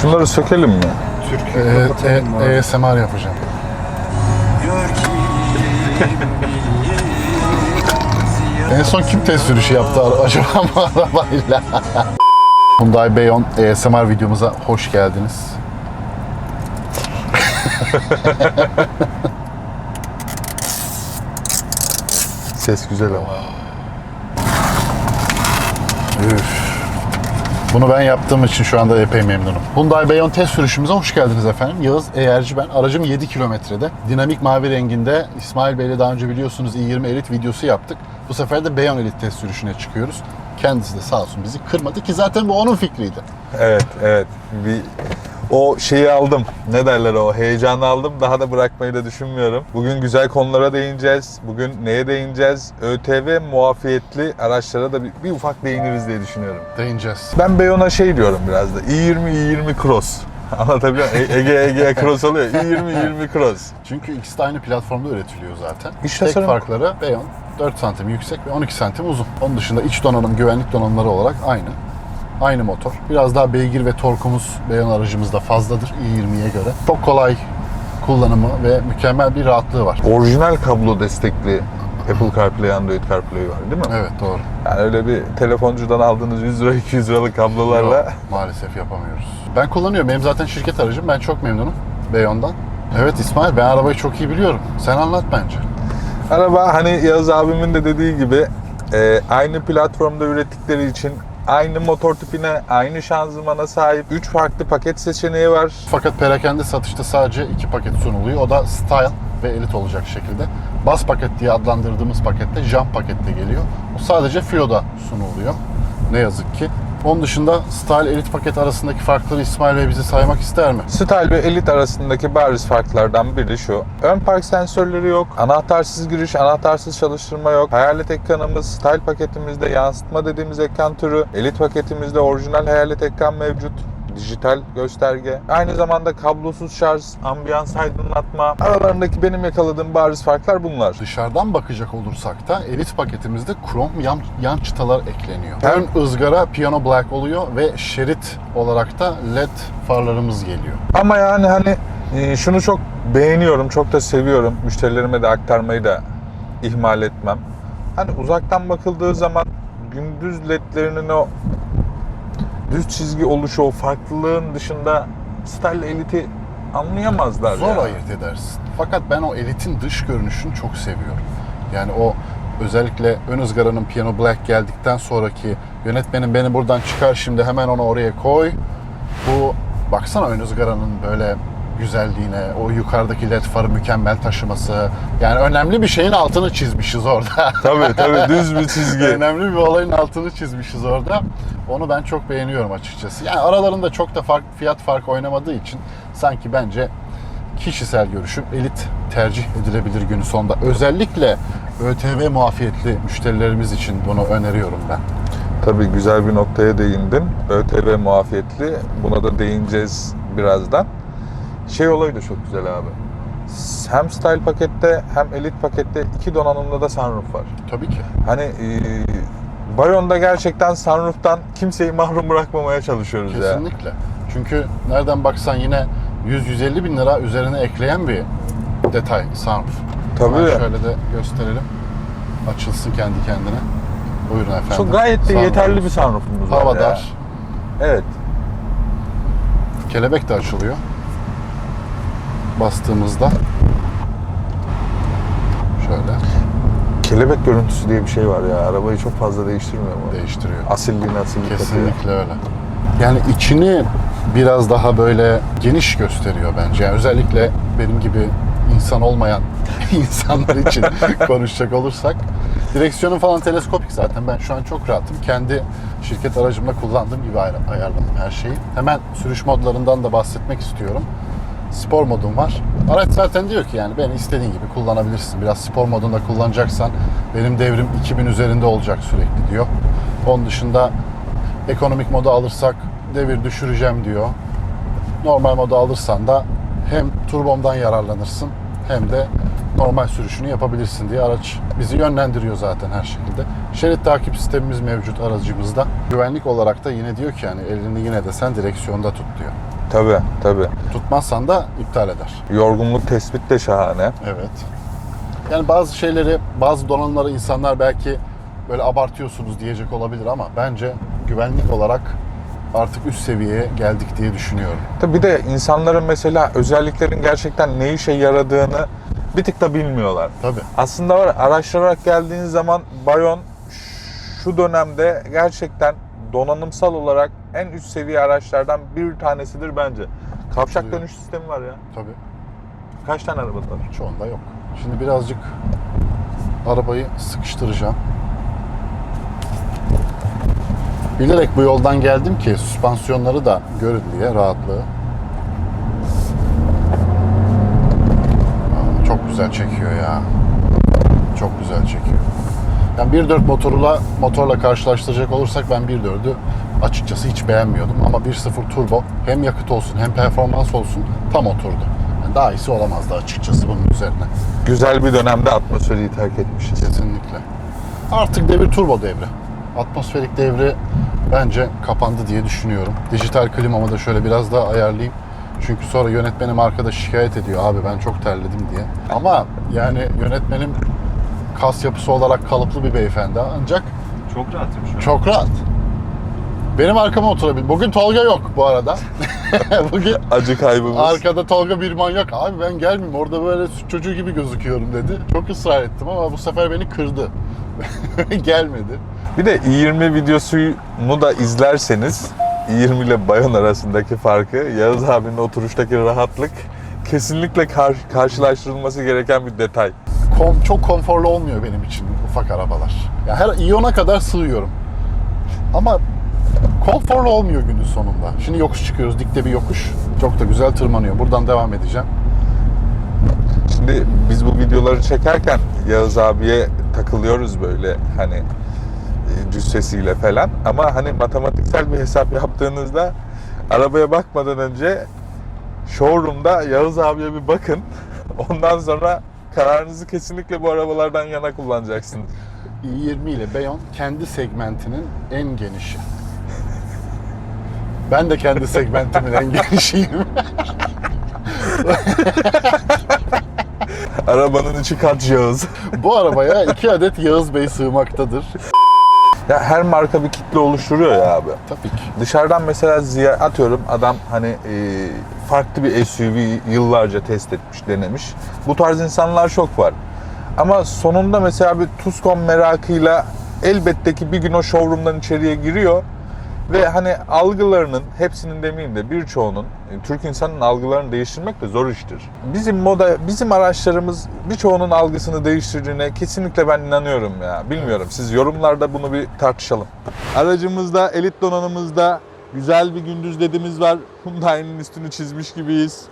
Şunları sökelim mi? Ee, e, ASMR yapacağım. en son kim test sürüşü yaptı acaba bu arabayla? Hyundai Bayon ASMR videomuza hoş geldiniz. Ses güzel ama. Üf. Bunu ben yaptığım için şu anda epey memnunum. Hyundai Bayon test sürüşümüze hoş geldiniz efendim. Yağız Eğerci ben. Aracım 7 kilometrede. Dinamik mavi renginde İsmail Bey'le daha önce biliyorsunuz i20 Elit videosu yaptık. Bu sefer de Bayon Elit test sürüşüne çıkıyoruz. Kendisi de sağ olsun bizi kırmadı ki zaten bu onun fikriydi. Evet, evet. Bir o şeyi aldım. Ne derler o heyecanı aldım. Daha da bırakmayı da düşünmüyorum. Bugün güzel konulara değineceğiz. Bugün neye değineceğiz? ÖTV muafiyetli araçlara da bir, bir ufak değiniriz diye düşünüyorum. Değineceğiz. Ben Beyon'a şey diyorum biraz da. i20 i20 Cross. Anlatabiliyor muyum? E- Ege Ege Cross oluyor. i20 i20 Cross. Çünkü ikisi de aynı platformda üretiliyor zaten. İç Tek tasarım- farkları Bayon 4 santim yüksek ve 12 santim uzun. Onun dışında iç donanım, güvenlik donanımları olarak aynı. Aynı motor. Biraz daha beygir ve torkumuz Bayon aracımızda fazladır i20'ye göre. Çok kolay kullanımı ve mükemmel bir rahatlığı var. Orijinal kablo destekli Apple CarPlay, Android CarPlay var değil mi? Evet doğru. Yani öyle bir telefoncudan aldığınız 100 lira 200 liralık kablolarla Yok, maalesef yapamıyoruz. Ben kullanıyorum. Benim zaten şirket aracım. Ben çok memnunum Bayon'dan. Evet İsmail ben arabayı çok iyi biliyorum. Sen anlat bence. Araba hani Yağız abimin de dediği gibi e, aynı platformda ürettikleri için aynı motor tipine, aynı şanzımana sahip 3 farklı paket seçeneği var. Fakat perakende satışta sadece iki paket sunuluyor. O da Style ve Elite olacak şekilde. Bas paket diye adlandırdığımız pakette Jump pakette geliyor. O sadece Filo'da sunuluyor. Ne yazık ki. Onun dışında Style Elite paket arasındaki farkları İsmail Bey bize saymak ister mi? Style ve Elite arasındaki bariz farklardan biri şu. Ön park sensörleri yok, anahtarsız giriş, anahtarsız çalıştırma yok. Hayalet ekranımız, Style paketimizde yansıtma dediğimiz ekran türü, Elite paketimizde orijinal hayalet ekran mevcut. Dijital gösterge. Aynı zamanda kablosuz şarj, ambiyans aydınlatma. Aralarındaki benim yakaladığım bariz farklar bunlar. Dışarıdan bakacak olursak da Elite paketimizde krom yan, yan çıtalar ekleniyor. Ön ızgara piano black oluyor ve şerit olarak da led farlarımız geliyor. Ama yani hani e, şunu çok beğeniyorum, çok da seviyorum. Müşterilerime de aktarmayı da ihmal etmem. Hani uzaktan bakıldığı zaman gündüz ledlerinin o düz çizgi oluşu, o farklılığın dışında Style Elite'i anlayamazlar Zor ya. ayırt edersin. Fakat ben o elitin dış görünüşünü çok seviyorum. Yani o özellikle ön ızgaranın piano black geldikten sonraki yönetmenin beni buradan çıkar şimdi hemen onu oraya koy. Bu baksana ön ızgaranın böyle güzelliğine, o yukarıdaki led farı mükemmel taşıması. Yani önemli bir şeyin altını çizmişiz orada. Tabii tabii düz bir çizgi. önemli bir olayın altını çizmişiz orada. Onu ben çok beğeniyorum açıkçası. Yani aralarında çok da fark, fiyat farkı oynamadığı için sanki bence kişisel görüşüm elit tercih edilebilir günün sonunda. Özellikle ÖTV muafiyetli müşterilerimiz için bunu öneriyorum ben. Tabii güzel bir noktaya değindin. ÖTV muafiyetli. Buna da değineceğiz birazdan. Şey olayı da çok güzel abi. Hem Style pakette hem Elite pakette iki donanımda da sunroof var. Tabii ki. Hani e, Bayon'da gerçekten sunroof'tan kimseyi mahrum bırakmamaya çalışıyoruz ya. Kesinlikle. Çünkü nereden baksan yine 100-150 bin lira üzerine ekleyen bir detay sunroof. Tabii. Hemen şöyle de gösterelim. Açılsın kendi kendine. Buyurun efendim. Çok gayet de yeterli bir sunroof'umuz var Hava dar. Evet. Kelebek de açılıyor. Bastığımızda şöyle Kelebek görüntüsü diye bir şey var ya. Arabayı çok fazla değiştirmiyor mu? değiştiriyor. Asilliğini asillik katıyor. Kesinlikle öyle. Yani içini biraz daha böyle geniş gösteriyor bence. Yani özellikle benim gibi insan olmayan insanlar için konuşacak olursak. Direksiyonun falan teleskopik zaten. Ben şu an çok rahatım. Kendi şirket aracımla kullandığım gibi ayar- ayarladım her şeyi. Hemen sürüş modlarından da bahsetmek istiyorum. Spor modum var. Araç zaten diyor ki yani beni istediğin gibi kullanabilirsin. Biraz spor modunda kullanacaksan benim devrim 2000 üzerinde olacak sürekli diyor. Onun dışında ekonomik modu alırsak devir düşüreceğim diyor. Normal modu alırsan da hem turbomdan yararlanırsın hem de normal sürüşünü yapabilirsin diye araç bizi yönlendiriyor zaten her şekilde. Şerit takip sistemimiz mevcut aracımızda. Güvenlik olarak da yine diyor ki yani elini yine de sen direksiyonda tut diyor. Tabii tabii. Tutmazsan da iptal eder. Yorgunluk tespit de şahane. Evet. Yani bazı şeyleri, bazı donanımları insanlar belki böyle abartıyorsunuz diyecek olabilir ama bence güvenlik olarak artık üst seviyeye geldik diye düşünüyorum. Tabii bir de insanların mesela özelliklerin gerçekten ne işe yaradığını bir tık da bilmiyorlar. Tabii. Aslında var araştırarak geldiğiniz zaman Bayon şu dönemde gerçekten donanımsal olarak en üst seviye araçlardan bir tanesidir bence. Kavşak dönüş sistemi var ya. Tabii. Kaç tane arabada var? Çoğunda yok. Şimdi birazcık arabayı sıkıştıracağım. Bilerek bu yoldan geldim ki süspansiyonları da görün diye rahatlığı. Aa, Çok güzel çekiyor ya. Çok güzel çekiyor. Yani 1.4 motorla motorla karşılaştıracak olursak ben 1.4'ü açıkçası hiç beğenmiyordum ama 1.0 turbo hem yakıt olsun hem performans olsun tam oturdu. Yani daha iyisi olamazdı açıkçası bunun üzerine. Güzel bir dönemde atmosferi terk etmişiz. Kesinlikle. Artık devir turbo devri. Atmosferik devri bence kapandı diye düşünüyorum. Dijital klimamı da şöyle biraz daha ayarlayayım. Çünkü sonra yönetmenim arkadaş şikayet ediyor abi ben çok terledim diye. Ama yani yönetmenim kas yapısı olarak kalıplı bir beyefendi ancak Çok rahatım şu an. çok rahat. Benim arkama oturabil. Bugün Tolga yok bu arada. Bugün Acı kaybımız. arkada Tolga bir manyak. Abi ben gelmeyeyim orada böyle süt çocuğu gibi gözüküyorum dedi. Çok ısrar ettim ama bu sefer beni kırdı. Gelmedi. Bir de i20 videosunu da izlerseniz i20 ile Bayon arasındaki farkı, Yağız abinin oturuştaki rahatlık kesinlikle kar- karşılaştırılması gereken bir detay. Kom, çok konforlu olmuyor benim için ufak arabalar. Ya her iyona kadar sığıyorum. Ama konforlu olmuyor günün sonunda. Şimdi yokuş çıkıyoruz. Dikte bir yokuş. Çok da güzel tırmanıyor. Buradan devam edeceğim. Şimdi biz bu videoları çekerken Yağız abiye takılıyoruz böyle hani e, cüssesiyle falan ama hani matematiksel bir hesap yaptığınızda arabaya bakmadan önce showroom'da Yağız abiye bir bakın. Ondan sonra kararınızı kesinlikle bu arabalardan yana kullanacaksınız. i20 ile Beyon kendi segmentinin en genişi. Ben de kendi segmentimin en genişiyim. Arabanın içi kat Yağız. Bu arabaya iki adet Yağız Bey sığmaktadır. Ya her marka bir kitle oluşturuyor ya abi. Tabii ki. Dışarıdan mesela ziya atıyorum adam hani e, farklı bir SUV yıllarca test etmiş, denemiş. Bu tarz insanlar çok var. Ama sonunda mesela bir Tucson merakıyla elbette ki bir gün o showroom'dan içeriye giriyor ve hani algılarının hepsinin demeyeyim de birçoğunun e, Türk insanın algılarını değiştirmek de zor iştir. Bizim moda bizim araçlarımız birçoğunun algısını değiştirdiğine kesinlikle ben inanıyorum ya. Bilmiyorum siz yorumlarda bunu bir tartışalım. Aracımızda elit donanımızda güzel bir gündüz ledimiz var. Hyundai'nin üstünü çizmiş gibiyiz.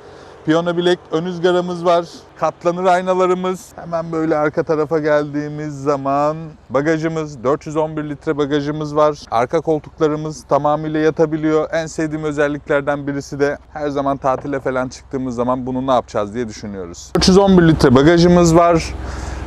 Piyano bilek ön ızgaramız var. Katlanır aynalarımız. Hemen böyle arka tarafa geldiğimiz zaman bagajımız 411 litre bagajımız var. Arka koltuklarımız tamamıyla yatabiliyor. En sevdiğim özelliklerden birisi de her zaman tatile falan çıktığımız zaman bunu ne yapacağız diye düşünüyoruz. 411 litre bagajımız var.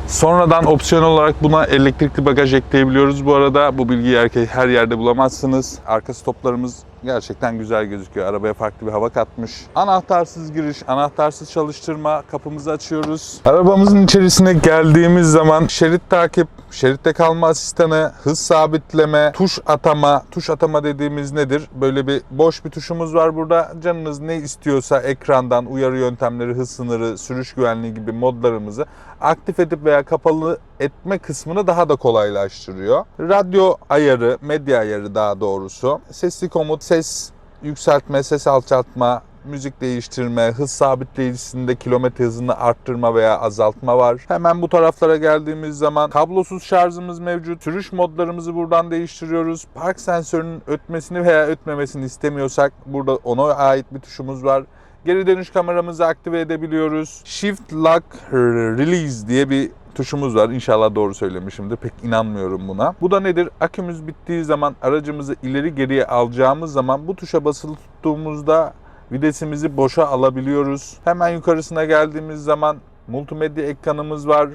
Sonradan opsiyon olarak buna elektrikli bagaj ekleyebiliyoruz bu arada. Bu bilgiyi her, yerde bulamazsınız. Arka stoplarımız gerçekten güzel gözüküyor. Arabaya farklı bir hava katmış. Anahtarsız giriş, anahtarsız çalıştırma. Kapımızı açıyoruz. Arabamızın içerisine geldiğimiz zaman şerit takip, şeritte kalma asistanı, hız sabitleme, tuş atama. Tuş atama dediğimiz nedir? Böyle bir boş bir tuşumuz var burada. Canınız ne istiyorsa ekrandan uyarı yöntemleri, hız sınırı, sürüş güvenliği gibi modlarımızı aktif edip veya kapalı etme kısmını daha da kolaylaştırıyor. Radyo ayarı, medya ayarı daha doğrusu. Sesli komut, ses yükseltme, ses alçaltma, müzik değiştirme, hız sabitleyicisinde kilometre hızını arttırma veya azaltma var. Hemen bu taraflara geldiğimiz zaman kablosuz şarjımız mevcut. Sürüş modlarımızı buradan değiştiriyoruz. Park sensörünün ötmesini veya ötmemesini istemiyorsak burada ona ait bir tuşumuz var. Geri dönüş kameramızı aktive edebiliyoruz. Shift Lock Release diye bir tuşumuz var. İnşallah doğru söylemişimdir. Pek inanmıyorum buna. Bu da nedir? Akümüz bittiği zaman aracımızı ileri geriye alacağımız zaman bu tuşa basılı tuttuğumuzda vitesimizi boşa alabiliyoruz. Hemen yukarısına geldiğimiz zaman multimedya ekranımız var.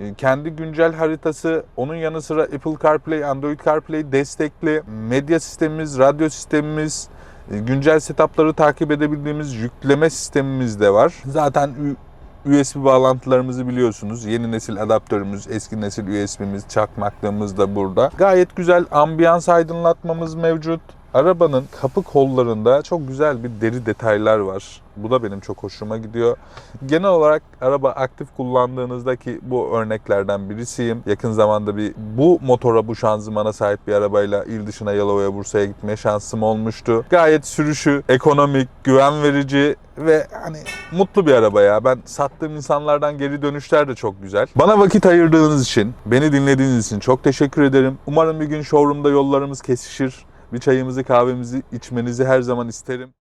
Ee, Kendi güncel haritası, onun yanı sıra Apple CarPlay, Android CarPlay destekli. Medya sistemimiz, radyo sistemimiz, Güncel setupları takip edebildiğimiz yükleme sistemimiz de var. Zaten USB bağlantılarımızı biliyorsunuz. Yeni nesil adaptörümüz, eski nesil USB'miz, çakmaklığımız da burada. Gayet güzel ambiyans aydınlatmamız mevcut. Arabanın kapı kollarında çok güzel bir deri detaylar var. Bu da benim çok hoşuma gidiyor. Genel olarak araba aktif kullandığınızdaki bu örneklerden birisiyim. Yakın zamanda bir bu motora, bu şanzımana sahip bir arabayla il dışına Yalova'ya, Bursa'ya gitmeye şansım olmuştu. Gayet sürüşü, ekonomik, güven verici ve hani mutlu bir araba ya. Ben sattığım insanlardan geri dönüşler de çok güzel. Bana vakit ayırdığınız için, beni dinlediğiniz için çok teşekkür ederim. Umarım bir gün showroom'da yollarımız kesişir. Bir çayımızı, kahvemizi içmenizi her zaman isterim.